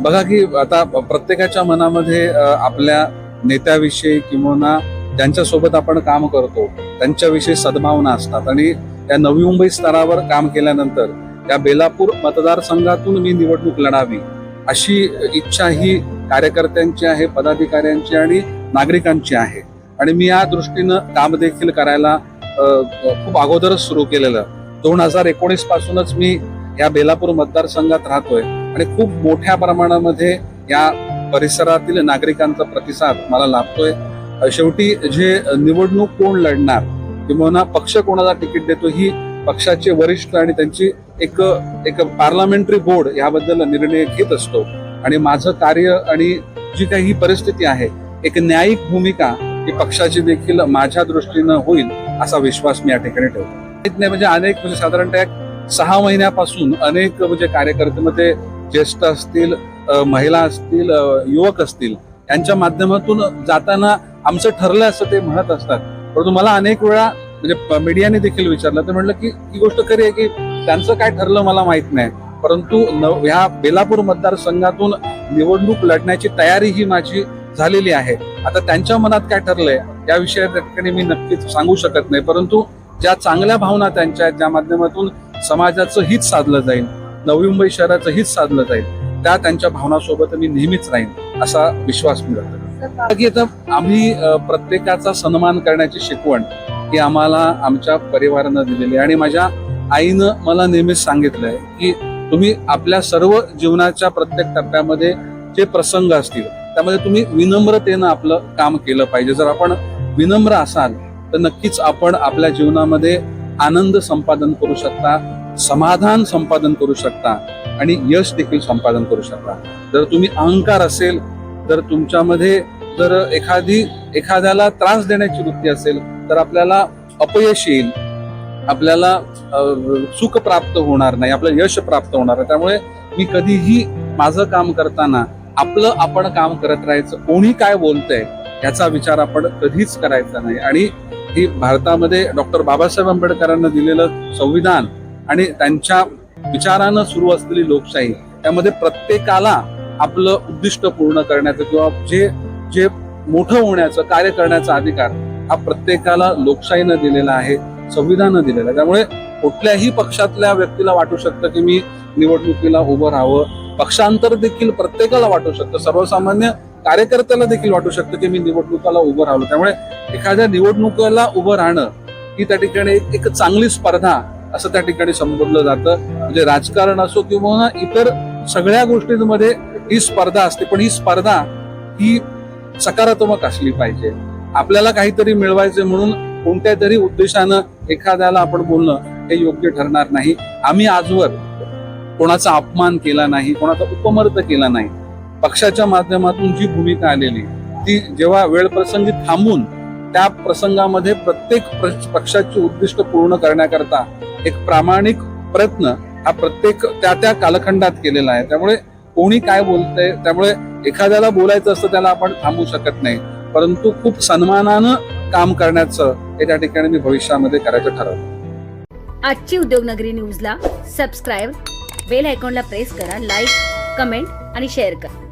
बघा की आता प्रत्येकाच्या मनामध्ये आपल्या नेत्याविषयी किंवा ज्यांच्यासोबत आपण काम करतो त्यांच्याविषयी सद्भावना असतात. आणि त्या नवी मुंबई स्तरावर काम केल्यानंतर त्या बेलापूर मतदारसंघातून मी निवडणूक लढावी अशी इच्छा ही कार्यकर्त्यांची आहे पदाधिकाऱ्यांची आणि नागरिकांची आहे. आणि मी या दृष्टीनं काम देखील करायला खूप अगोदरच सुरू केलेलं. दोन हजार एकोणीस पासूनच मी या बेलापूर मतदारसंघात राहतोय. आणि खूप मोठ्या प्रमाणामध्ये या परिसरातील नागरिकांचा प्रतिसाद मला लाभतोय. शेवटी जे निवडणूक कोण लढणार किंवा पक्ष कोणाला तिकीट देतो ही पक्षाचे वरिष्ठ आणि त्यांची एक एक पार्लमेंटरी बोर्ड याबद्दल निर्णय घेत असतो. आणि माझं कार्य आणि जी काही ही परिस्थिती आहे एक न्यायिक भूमिका ही पक्षाची देखील माझ्या दृष्टीनं होईल असा विश्वास मी या ठिकाणी ठेवतो. नाही म्हणजे अनेक म्हणजे साधारणतः एक सहा महिन्यापासून अनेक म्हणजे कार्यकर्ते म्हणजे ज्येष्ठ असतील महिला असतील युवक असतील यांच्या माध्यमातून जाताना आमचं ठरलं असं ते म्हणत असतात. परंतु मला अनेक वेळा म्हणजे मीडियाने देखील विचारलं. तर म्हटलं की ही गोष्ट खरी आहे की त्यांचं काय ठरलं मला माहीत नाही. परंतु ह्या बेलापूर मतदारसंघातून निवडणूक लढण्याची तयारी ही माझी झालेली आहे. आता त्यांच्या मनात काय ठरलंय या विषयात त्या ठिकाणी मी नक्कीच सांगू शकत नाही. परंतु ज्या चांगल्या भावना त्यांच्या आहेत ज्या माध्यमातून समाजाचं हित साधलं जाईल. नवी मुंबई शहराचं हित साधलं जाईल. त्या त्यांच्या भावनासोबत मी नेहमीच राहीन असा विश्वास मिळतो की आम्ही प्रत्येकाचा सन्मान करण्याची शिकवण ही आम्हाला आमच्या परिवारानं दिलेली आहे. आणि माझ्या आईनं मला नेहमीच सांगितलंय की तुम्ही आपल्या सर्व जीवनाच्या प्रत्येक टप्प्यामध्ये जे प्रसंग असतील त्यामध्ये तुम्ही विनम्रतेनं आपलं काम केलं पाहिजे. जर आपण विनम्र असाल तर नक्कीच आपण आपल्या जीवनामध्ये आनंद संपादन करू शकता समाधान संपादन करू शकता आणि यश देखील संपादन करू शकता. जर तुम्ही अहंकार असेल तर तुमच्यामध्ये जर एखादी एखाद्याला त्रास देण्याची वृत्ती असेल तर आपल्याला अपयश येईल. आपल्याला सुख प्राप्त होणार नाही आपलं यश प्राप्त होणार नाही. त्यामुळे मी कधीही माझं काम करताना आपलं आपण काम करत राहायचं कोणी काय बोलतंय याचा विचार आपण कधीच करायचा नाही. आणि ही भारतामध्ये डॉक्टर बाबासाहेब आंबेडकरांना दिलेलं संविधान आणि त्यांच्या विचारानं सुरू असलेली लोकशाही त्यामध्ये प्रत्येकाला आपलं उद्दिष्ट पूर्ण करण्याचं किंवा जे जे मोठं होण्याचं कार्य करण्याचा अधिकार हा प्रत्येकाला लोकशाहीनं दिलेला आहे संविधानं दिलेलं आहे. त्यामुळे कुठल्याही पक्षातल्या व्यक्तीला वाटू शकतं की मी निवडणुकीला उभं राहावं. पक्षांतर देखील प्रत्येकाला वाटू शकतं. सर्वसामान्य कार्यकर्त्याला देखील वाटू शकतं की मी निवडणुकाला उभं राहिलो. त्यामुळे एखाद्या निवडणुकाला उभं राहणं ही त्या ठिकाणी एक- एक चांगली स्पर्धा असं त्या ठिकाणी संबोधलं जातं. म्हणजे राजकारण असो किंवा इतर सगळ्या गोष्टींमध्ये ही स्पर्धा असते. पण ही स्पर्धा ही सकारात्मक असली पाहिजे. आपल्याला काहीतरी मिळवायचे म्हणून कोणत्या तरी उद्देशानं एखाद्याला आपण बोलणं हे योग्य ठरणार नाही. आम्ही आजवर कोणाचा अपमान केला नाही कोणाचा उपमर्द केला नाही. पक्षाच्या माध्यमातून जी भूमिका आलेली ती जेव्हा वेळ प्रसंगी थांबून त्या प्रसंगामध्ये प्रत्येक पक्षाचे उद्दिष्ट पूर्ण करण्याकरता एक प्रामाणिक प्रयत्न हा प्रत्येक त्या त्या कालखंडात केलेला आहे. त्यामुळे कोणी काय बोलतंय त्यामुळे एखाद्याला बोलायचं असतं त्याला आपण थांबू शकत नाही. परंतु खूप सन्मानानं काम करण्याचं हे त्या ठिकाणी मी भविष्यामध्ये करायचं ठरवलं. आजची उद्योगनगरी न्यूजला सबस्क्राईब बेल आयकॉनला प्रेस करा लाईक कमेंट आणि शेअर करा.